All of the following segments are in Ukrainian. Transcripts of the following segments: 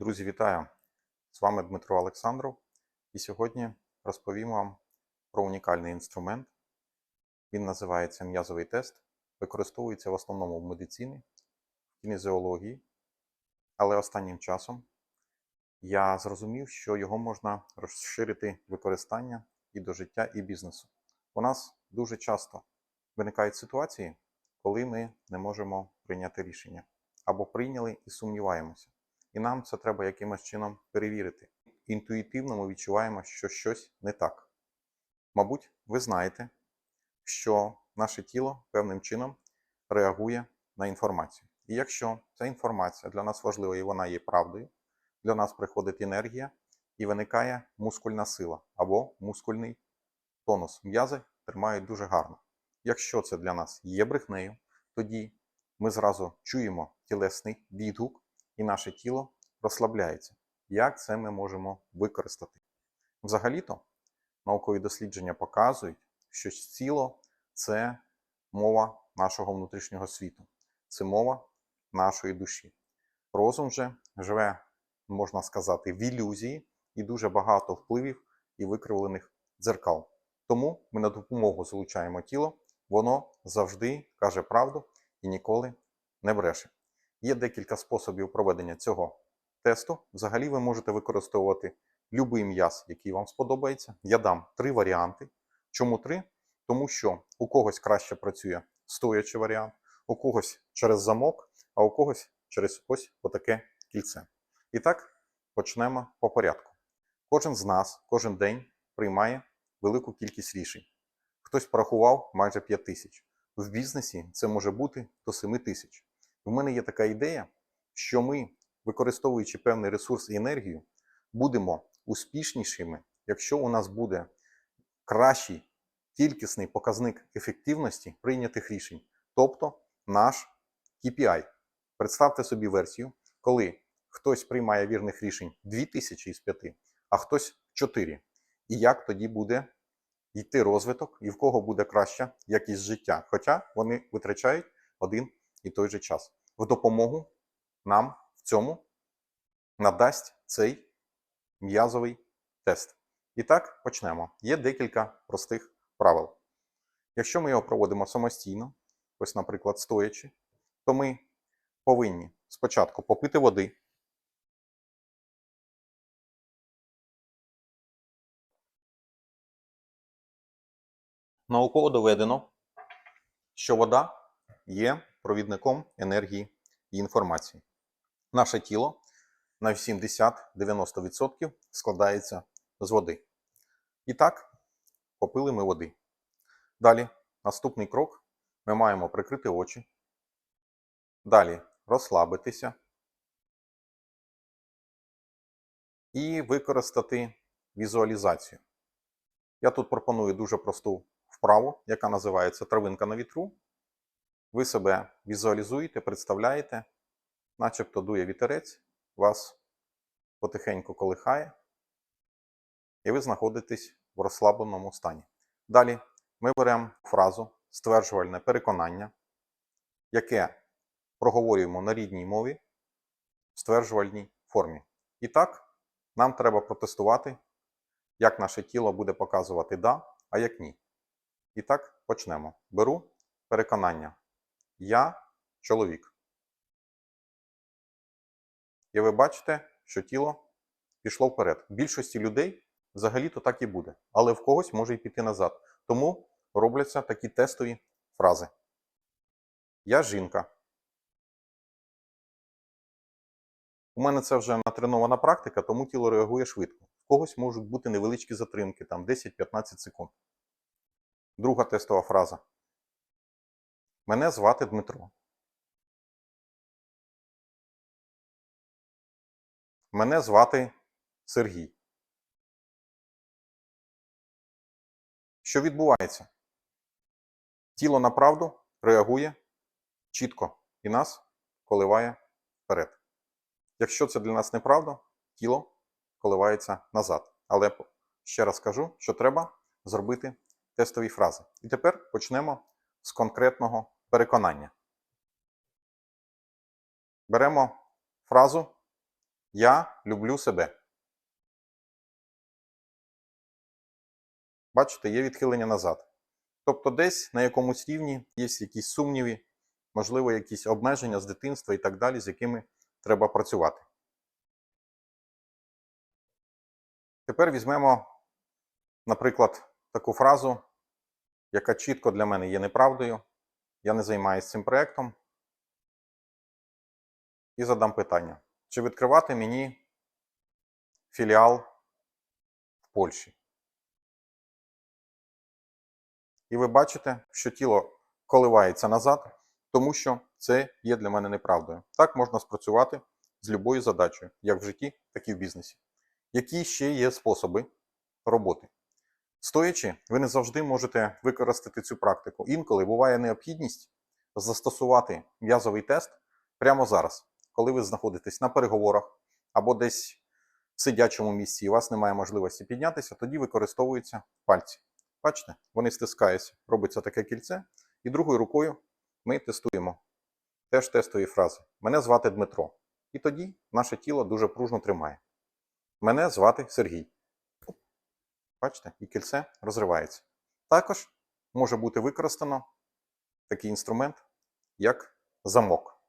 Друзі, вітаю! З вами Дмитро Олександров. І сьогодні розповім вам про унікальний інструмент. Він називається м'язовий тест. Використовується в основному в медицині, в кінезіології. Але останнім часом я зрозумів, що його можна розширити використання і до життя, і бізнесу. У нас дуже часто виникають ситуації, коли ми не можемо прийняти рішення або прийняли і сумніваємося. І нам це треба якимось чином перевірити. Інтуїтивно ми відчуваємо, що щось не так. Мабуть, ви знаєте, що наше тіло певним чином реагує на інформацію. І якщо ця інформація для нас важлива і вона є правдою, для нас приходить енергія і виникає мускульна сила або мускульний тонус. М'язи тримають дуже гарно. Якщо це для нас є брехнею, тоді ми зразу чуємо тілесний відгук і наше тіло розслабляється. Як це ми можемо використати? Взагалі-то наукові дослідження показують, що тіло це мова нашого внутрішнього світу, це мова нашої душі. Розум же живе, можна сказати, в ілюзії і дуже багато впливів і викривлених дзеркал. Тому ми на допомогу залучаємо тіло, воно завжди каже правду і ніколи не бреше. Є декілька способів проведення цього тесту. Взагалі ви можете використовувати будь-який м'яз, який вам сподобається. Я дам три варіанти. Чому три? Тому що у когось краще працює стоячий варіант, у когось через замок, а у когось через ось отаке кільце. І так, почнемо по порядку. Кожен з нас кожен день приймає велику кількість рішень. Хтось порахував майже 5 тисяч. В бізнесі це може бути до 7 тисяч. У мене є така ідея, що ми, використовуючи певний ресурс і енергію, будемо успішнішими, якщо у нас буде кращий кількісний показник ефективності прийнятих рішень, тобто наш KPI. Представте собі версію, коли хтось приймає вірних рішень 2000 із 5, а хтось 4. І як тоді буде йти розвиток, і в кого буде краща якість життя, хоча вони витрачають один і той же час. В допомогу нам в цьому надасть цей м'язовий тест. І так, почнемо. Є декілька простих правил. Якщо ми його проводимо самостійно, ось, наприклад, стоячи, то ми повинні спочатку попити води. Науково доведено, що вода є провідником енергії і інформації. Наше тіло на 70-90% складається з води. І так, попили ми води. Далі, наступний крок: ми маємо прикрити очі. Далі розслабитися і використати візуалізацію. Я тут пропоную дуже просту вправу, яка називається травинка на вітру. Ви себе візуалізуєте, представляєте, начебто дує вітерець, вас потихеньку колихає, і ви знаходитесь в розслабленому стані. Далі ми беремо фразу стверджувальне переконання, яке проговорюємо на рідній мові в стверджувальній формі. І так, нам треба протестувати, як наше тіло буде показувати да, а як ні. І так, почнемо. Беру переконання. Я чоловік. І ви бачите, що тіло пішло вперед. В більшості людей взагалі-то так і буде, але в когось може і піти назад. Тому робляться такі тестові фрази. Я жінка. У мене це вже натренована практика, тому тіло реагує швидко. В когось можуть бути невеличкі затримки, там 10-15 секунд. Друга тестова фраза. Мене звати Дмитро. Мене звати Сергій. Що відбувається? Тіло на правду реагує чітко і нас коливає вперед. Якщо це для нас неправда, тіло коливається назад. Але ще раз кажу, що треба зробити тестові фрази. І тепер почнемо з конкретного переконання. Беремо фразу Я люблю себе. Бачите, є відхилення назад. Тобто десь на якомусь рівні є якісь сумніви, можливо, якісь обмеження з дитинства і так далі, з якими треба працювати. Тепер візьмемо, наприклад, таку фразу, яка чітко для мене є неправдою. Я не займаюся цим проєктом. І задам питання: чи відкривати мені філіал в Польщі? І ви бачите, що тіло коливається назад, тому що це є для мене неправдою. Так можна спрацювати з любою задачею, як в житті, так і в бізнесі. Які ще є способи роботи? Стоячи, ви не завжди можете використати цю практику. Інколи буває необхідність застосувати м'язовий тест прямо зараз, коли ви знаходитесь на переговорах або десь в сидячому місці, і у вас немає можливості піднятися, тоді використовуються пальці. Бачите, вони стискаються, робиться таке кільце, і другою рукою ми тестуємо теж тестові фрази. Мене звати Дмитро. І тоді наше тіло дуже пружно тримає. Мене звати Сергій. Бачите, і кільце розривається. Також може бути використано такий інструмент, як замок.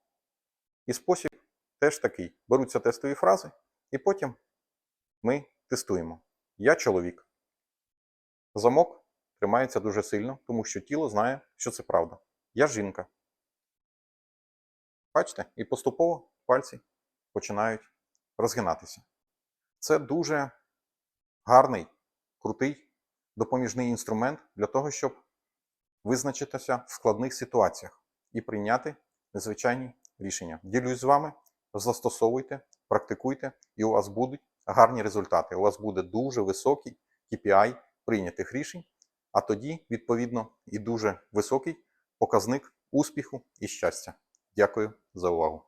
І спосіб теж такий. Беруться тестові фрази, і потім ми тестуємо. Я чоловік. Замок тримається дуже сильно, тому що тіло знає, що це правда. Я жінка. Бачите, і поступово пальці починають розгинатися. Це дуже гарний, крутий допоміжний інструмент для того, щоб визначитися в складних ситуаціях і прийняти незвичайні рішення. Ділюсь з вами, застосовуйте, практикуйте, і у вас будуть гарні результати. У вас буде дуже високий KPI прийнятих рішень, а тоді, відповідно, і дуже високий показник успіху і щастя. Дякую за увагу.